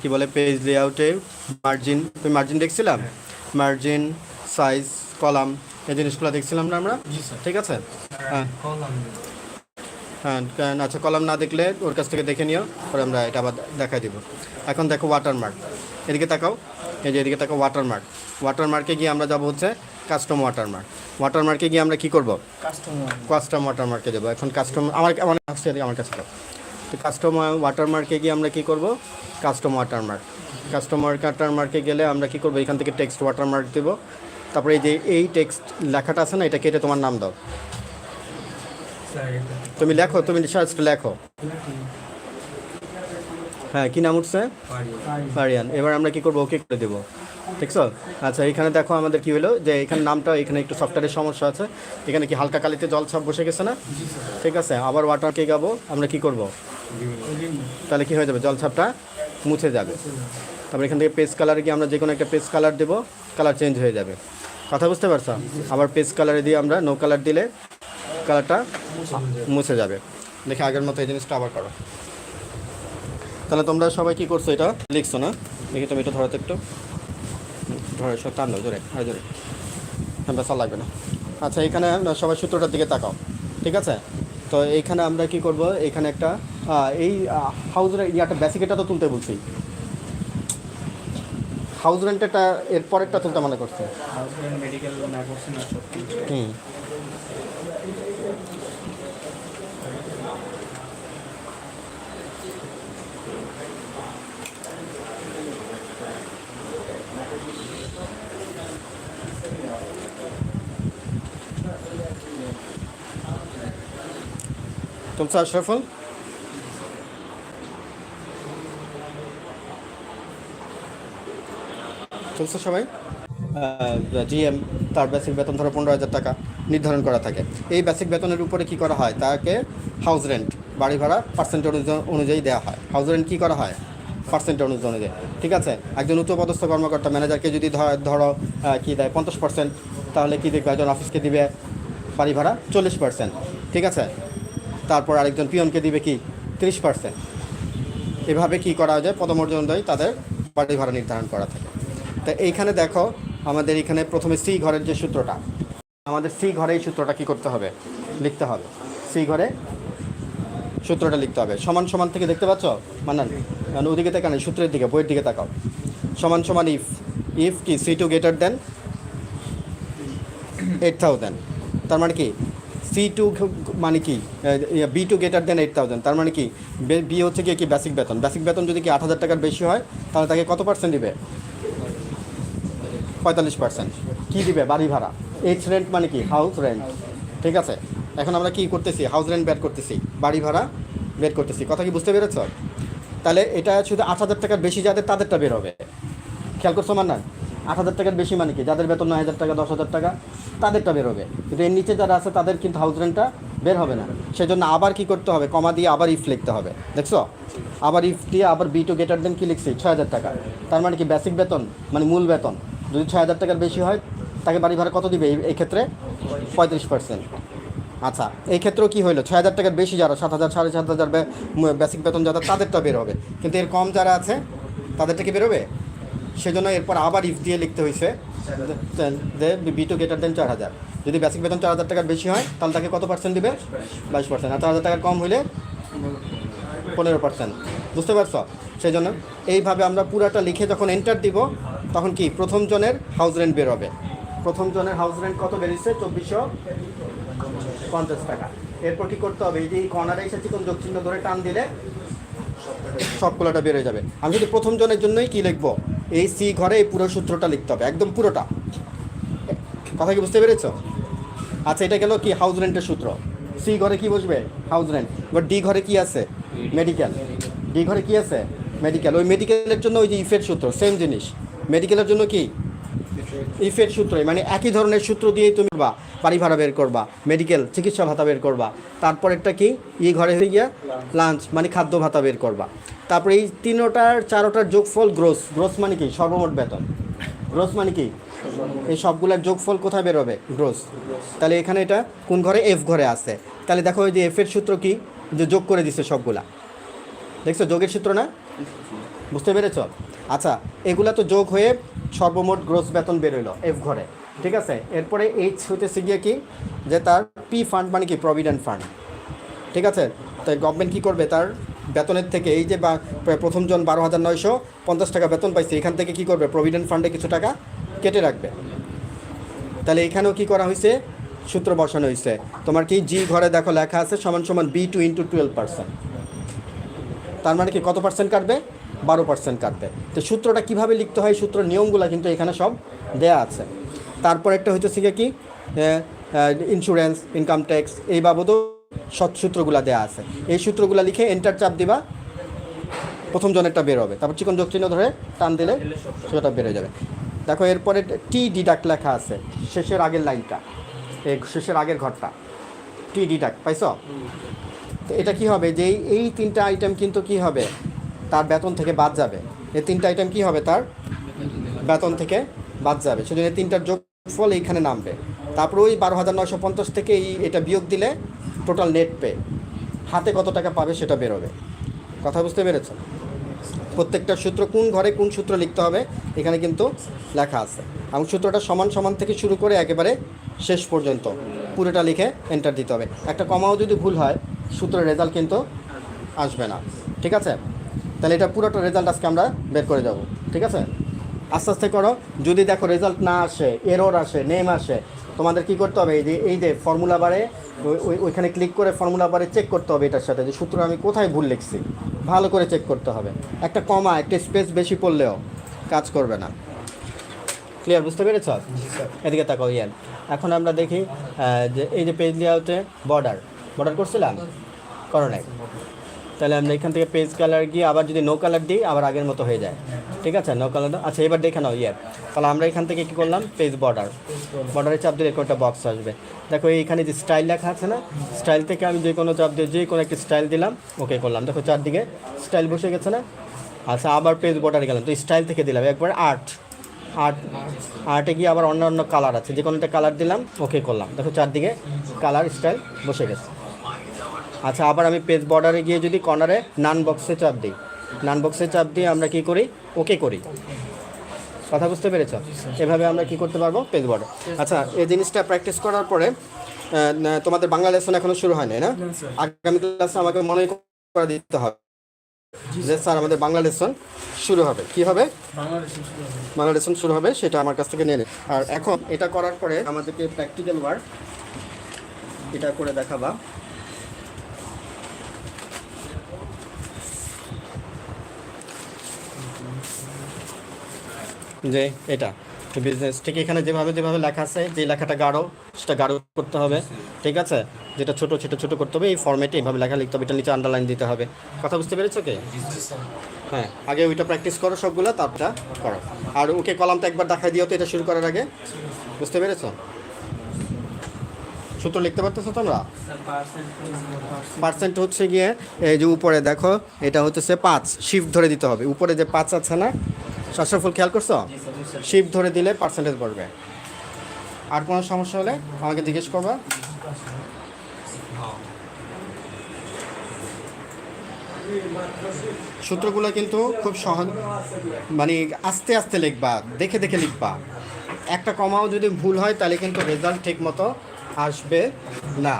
কি বলে পেজ লেআউটে মার্জিন তুমি মার্জিন দেখছিলাম? মার্জিন সাইজ কলাম এই জিনিসগুলো দেখছিলাম না আমরা? ঠিক আছে? হ্যাঁ। হ্যাঁ আচ্ছা কলাম না দেখলে ওর কাছ থেকে দেখে নিও পরে আমরা এটা আবার দেখাই দিব। এখন দেখো ওয়াটারমার্ক এদিকে তাকাও। এই যে এদিকে তাকাও ওয়াটারমার্ক ওয়াটারমার্কে গিয়ে আমরা যাব হচ্ছে কাস্টম ওয়াটারমার্ক ওয়াটারমার্কে গিয়ে আমরা কী করব? কাস্টম ওয়াটারমার্কে যাব। এখন কাস্টম আমার আমার এদিকে আমার কাছে। তো কাস্টম ওয়াটারমার্কে গিয়ে আমরা কি করব? কাস্টম ওয়াটারমার্ক কাস্টম ওয়াটারমার্কে গেলে আমরা কি করব? এখান থেকে টেক্সট ওয়াটারমার্ক দেবো। তারপরে এই যে এই টেক্সট লেখাটা আছে না এটা কেটে তোমার নাম দাও। তুমি লেখো তুমি জাস্ট লেখো। হ্যাঁ কি নাম উঠছে? ফারিয়ান। এবার আমরা কি করব? ওকে করে দেবো। ঠিক আছে আচ্ছা এখানে দেখো আমাদের কি হলো? যে এখানে নামটা এখানে একটু সফটওয়্যারের সমস্যা আছে। এখানে কি হালকা কালিতে জল ছাপ বসে গেছে না? ঠিক আছে আবার ওয়াটারকে গাবো আমরা কি করব? তাহলে কী হয়ে যাবে? জল ছাপটা মুছে যাবে। তারপর এখান থেকে পেজ কালারে গিয়ে আমরা যে কোনো একটা পেজ কালার দেবো কালার চেঞ্জ হয়ে যাবে। কথা বুঝতে পারছ? আবার পেজ কালারে দিয়ে আমরা নো কালার দিলে কালারটা মুছে যাবে। দেখে আগের মতো এই জিনিসটা আবার করো। তাহলে তোমরা সবাই কি করছ এটা? লিখছো না? দেখি তুমি এটা ধরো তো একটু। ধরো সব টান জোরে, আর জোরে। হ্যাঁ বেসা লাগবে না। আচ্ছা এখানে সবাই সূত্রটার দিকে তাকাও। ঠিক আছে? তো এইখানে আমরা কি করব? এখানে একটা এই হাউস রেন্ট ইয়াটা বেসিক এটা তো তুলতে বলছি। হাউস রেন্টটা এর পরেরটা তুলতে মনে করছে। হুম। तुमचा अशरफुल চলছে সবাই জিএম তার বেসিক বেতন ধরো পনেরো হাজার টাকা নির্ধারণ করা থাকে এই বেসিক বেতনের উপরে কি করা হয় তাকে হাউস রেন্ট বাড়ি ভাড়া পার্সেন্ট অনুযায়ী দেওয়া হয় হাউস রেন্ট কী করা হয় পার্সেন্ট অনুযায়ী ঠিক আছে একজন উচ্চপদস্থ কর্মকর্তা ম্যানেজারকে যদি ধ- ধরো আহ, কি দেয় পঞ্চাশ পার্সেন্ট তাহলে কি দেখবে একজন অফিসকে দিবে বাড়ি ভাড়া চল্লিশ পার্সেন্ট ঠিক আছে তারপর আরেকজন পিয়নকে দিবে কি? তিরিশ পার্সেন্ট এভাবে কি করা যায়? পদমর্যাদা অনুযায়ী তাদের বাড়ি ভাড়া নির্ধারণ করা থাকে। তো এইখানে দেখো, আমাদের এখানে প্রথমে সি ঘরের যে সূত্রটা, আমাদের সি ঘরে এই সূত্রটা কী করতে হবে? লিখতে হবে। সি ঘরে সূত্রটা লিখতে হবে। সমান সমান থেকে দেখতে পাচ্ছ? মানান কারণ ওদিকে তাকান সূত্রের দিকে, বইয়ের দিকে তাকাও। সমান সমান ইফ ইফ কি C two greater than eight thousand তার মানে কি? সি টু মানে কি? B two greater than eight thousand তার মানে কি? বি হচ্ছে গিয়ে কি বেসিক বেতন? বেসিক বেতন যদি কি আট হাজার টাকার বেশি হয়, তাহলে তাকে কত পার্সেন্ট দিবে? পঁয়তাল্লিশ পার্সেন্ট কী দিবে? বাড়ি ভাড়া। এইচ রেন্ট মানে কি? হাউস রেন্ট ঠিক আছে? এখন আমরা কি করতেছি? হাউস রেন্ট বের করতেছি। বাড়ি ভাড়া বের করতেছি। কথা কি বুঝতে পেরেছ? তাহলে এটা শুধু আট হাজার টাকার বেশি যাদের, তাদেরটা বের হবে। খেয়াল করছ আমার না আট হাজার টাকার বেশি মানে কি? যাদের বেতন নয় হাজার টাকা, দশ হাজার টাকা, তাদেরটা বের হবে কিন্তু এর নিচে যারা আছে, তাদের কিন্তু হাউস রেন্টটা বের হবে না। সেই জন্য আবার কি করতে হবে? কমা দিয়ে আবার ইফ লিখতে হবে। দেখছ? আবার ইফ দিয়ে আবার বি টু গেটার দেন কি লিখছি? ছয় হাজার টাকা। তার মানে কি? বেসিক বেতন মানে মূল বেতন। যদি ছয় হাজার টাকার বেশি হয়, তাকে বাড়ি ভাড়া কত দিবে? এই- এই ক্ষেত্রে পঁয়ত্রিশ পার্সেন্ট আচ্ছা এই ক্ষেত্রেও কি হলো ছয় হাজার টাকার বেশি যারা, সাত হাজার, সাড়ে সাত হাজার বেসিক বেতন যারা তাদেরটা বের হবে। কিন্তু এর কম যারা আছে, তাদেরটা কি বেরোবে? সেজন্য এরপর আবার ইফ দিয়ে লিখতে হয়েছে। যে বি টু গেটার দেন চার হাজার। যদি বেসিক বেতন চার হাজার টাকার বেশি হয়, তাহলে তাকে কত পার্সেন্ট দিবে? বাইশ পার্সেন্ট আর চার হাজার টাকার কম হইলে পনেরো পার্সেন্ট বুঝতে পারছ? সেই জন্য এইভাবে আমরা পুরাটা লিখে যখন এন্টার দিব, তখন কি? প্রথম জনের হাউস রেন্ট বের হবে। প্রথম জনের হাউস রেন্ট কত বেরিয়েছে? চব্বিশশো পঞ্চাশ টাকা। এরপর কি করতে হবে? এই যে এই কর্নারে এসে চিকন চিহ্ন ধরে টান দিলে সবগুলোটা বেড়ে যাবে। আমি যদি প্রথম জনের জন্যই কি লিখব? এই সি ঘরে এই পুরো সূত্রটা লিখতে হবে, একদম পুরোটা। কথা কি বুঝতে পেরেছ? আচ্ছা এটা গেল কি হাউস রেন্টের সূত্র। সি ঘরে কি বসবে? হাউস রেন্ট এবার ডি ঘরে কি আছে? মেডিকেল ডি ঘরে কি আছে? মেডিকেল ওই মেডিকেলের জন্য ওই যে ইফের সূত্র সেম জিনিস। মেডিকেলের জন্য কি? ইফের সূত্র মানে একই ধরনের সূত্র দিয়েই তুমি বা বাড়ি ভাড়া বের করবা মেডিকেল চিকিৎসা ভাতা বের করবা, তারপরেরটা কি ই ঘরে হয়ে গিয়া লাঞ্চ মানে খাদ্য ভাতা বের করবা। তারপরে এই তিনোটার, চারোটার যোগফল গ্রোস গ্রোস মানে কি, সর্বমোট বেতন। গ্রোস মানে কি, এই সবগুলোর যোগফল কোথায় বেরোবে গ্রোস তাহলে এখানে এটা কোন ঘরে এফ ঘরে আছে। তাহলে দেখো যে এফের সূত্র কি, যে যোগ করে দিছে সবগুলা। দেখছ যোগের সূত্র না? বুঝতে পেরেছ? আচ্ছা এগুলা তো যোগ হয়ে সর্বমোট গ্রোস বেতন বেরোলো এফ ঘরে, ঠিক আছে? এরপরে এইচ হইতেছে গিয়ে কি? যে তার পি ফান্ড মানে কি? প্রভিডেন্ট ফান্ড ঠিক আছে? তাই গভর্নমেন্ট কী করবে? তার বেতনের থেকে এই যে বা প্রথমজন বারো হাজার নয়শো পঞ্চাশ টাকা বেতন পাইছে, এখান থেকে কি করবে? প্রভিডেন্ট ফান্ডে কিছু টাকা কেটে রাখবে। তাহলে এখানেও কি করা হয়েছে সূত্র বসানো হয়েছে তোমার কি জি ঘরে দেখো লেখা আছে, সমান সমান B two into twelve percent তার মানে কি কত পার্সেন্ট কাটবে? বারো পার্সেন্ট কাটবে তো সূত্রটা কীভাবে লিখতে হয় সূত্র নিয়মগুলো কিন্তু এখানে সব দেয়া আছে। তারপর একটা হইতেছে কি? ইন্স্যুরেন্স ইনকাম ট্যাক্স এই বাবদও সৎ সূত্রগুলো দেওয়া আছে। এই সূত্রগুলো লিখে এন্টার চাপ দিবা প্রথম জনেরটা বের হবে। তারপর চিকন যোগ চিহ্ন ধরে টান দিলে সেটা বেড়ে যাবে। দেখো এরপরে টি ডিডাক্ট লেখা আছে শেষের আগের লাইনটা। এই শেষের আগের ঘরটা। টি ডিডাক্ট পাইছ? তো এটা কি হবে? যে এই তিনটা আইটেম কিন্তু কি হবে? তার বেতন থেকে বাদ যাবে। এই তিনটা আইটেম কি হবে তার? বেতন থেকে বাদ যাবে। সেজন্য এই তিনটার যোগফল এইখানে নামবে। তারপর ওই বারো হাজার নশো পঞ্চাশ থেকে এই এটা বিয়োগ দিলে টোটাল নেট পে হাতে কত টাকা পাবে সেটা বেরোবে। কথা বুঝতে পেরেছ প্রত্যেকটা সূত্র কোন ঘরে কোন সূত্র লিখতে হবে, এখানে কিন্তু লেখা আছে। এবং সূত্রটা সমান সমান থেকে শুরু করে একেবারে শেষ পর্যন্ত পুরোটা লিখে এন্টার দিতে হবে। একটা কমাও যদি ভুল হয়, সূত্রের রেজাল্ট কিন্তু আসবে না। ঠিক আছে? তাহলে এটা পুরোটা রেজাল্ট আজকে আমরা বের করে যাব ঠিক আছে? আস্তে আস্তে করো যদি দেখো রেজাল্ট না আসে এরর আসে নেম আসে তোমাদের কি করতে হবে? এই যে এই যে ফর্মুলা বারে ওই- ওই- ওইখানে ক্লিক করে ফর্মুলা বারে চেক করতে হবে এটার সাথে যে সূত্র আমি কোথায় ভুল লিখছি। ভালো করে চেক করতে হবে। একটা কমা একটা স্পেস বেশি পড়লেও কাজ করবে না। ক্লিয়ার বুঝতে পেরেছ? এদিকে তাকাও ইয়ান। এখন আমরা দেখি যে এই যে পেজ লেআউটে বর্ডার বর্ডার করছিলাম? করো নাই। তাহলে আমরা এখান থেকে পেজ কালার গিয়ে আবার যদি নো কালার দিই, আবার আগের মতো হয়ে যায়। ঠিক আছে? নো কালার আচ্ছা এবার দেখে নাও ইয়ার তাহলে আমরা এখান থেকে কী করলাম? পেজ বর্ডার বর্ডারে চাপ দিলে একটা বক্স আসবে? দেখো, এইখানে যে স্টাইল লেখা আছে না স্টাইল থেকে আমি যে কোনো চাপ দিয়ে যে কোনো একটা স্টাইল দিলাম ওকে করলাম। দেখো, চারদিকে স্টাইল বসে গেছে না? আচ্ছা আবার পেজ বর্ডারে গেলাম। তো স্টাইল থেকে দিলাম। একবার আর্ট আর্ট আর্টে গিয়ে আবার অন্য অন্য কালার আছে। যে কোনো একটা কালার দিলাম ওকে করলাম। দেখো, চারদিকে কালার স্টাইল বসে গেছে। আচ্ছা আবার আমি পেজ বর্ডারে গিয়ে যদি কর্নারে নান বক্সে চাপ দিই। নান বক্সে চাপ দিয়ে আমরা কি করি? ওকে করি। কথা বুঝতে পেরেছ? এভাবে আমরা কি করতে পারব? পেজ বর্ডার আচ্ছা এই জিনিসটা প্র্যাকটিস করার পরে তোমাদের বাংলা লেসন এখনও শুরু হয়নি না? আগামী ক্লাসে আমাকে মনে করে দিতে হবে। যে স্যার আমাদের বাংলা লেসন শুরু হবে। কি হবে? বাংলা লেসন শুরু হবে। সেটা আমার কাছ থেকে নিয়ে নিন আর এখন এটা করার পরে আমাদেরকে প্র্যাকটিক্যাল ওয়ার্ক এটা করে দেখাবা। যে এটা বিজনেস ঠিক এখানে যেভাবে যেভাবে লেখা আছে, যে লেখাটা গাঢ়, সেটা গাঢ় করতে হবে, ঠিক আছে? যেটা ছোট ছোট ছোট করতে হবে, এই ফর্মেটে এইভাবে লেখা লিখতে হবে, এটা নিচে আন্ডারলাইন দিতে হবে। কথা বুঝতে পেরেছ কে? হ্যাঁ আগে ওইটা প্র্যাকটিস করো সবগুলো, তারপরটা করো। আর ওকে কলামটা একবার দেখাই দিও তো, এটা শুরু করার আগে। বুঝতে পেরেছ? সূত্র লিখতে পারতেছো তোমরা? পার্সেন্ট হচ্ছে গিয়ে, এই যে উপরে দেখো, এটা হচ্ছে পাঁচ শিফট ধরে দিতে হবে। উপরে যে পাঁচ আছে না শাসফল খেয়াল করছ? শিফট ধরে দিলে পার্সেন্টেজ পড়বে আর কোনো সমস্যা হলে আমাকে জিজ্ঞেস করবা। সূত্রগুলো কিন্তু খুব সহজ। মানে আস্তে আস্তে লিখবা দেখে দেখে লিখবা। একটা কমাও যদি ভুল হয় তাহলে কিন্তু রেজাল্ট ঠিক মতো আসবে না।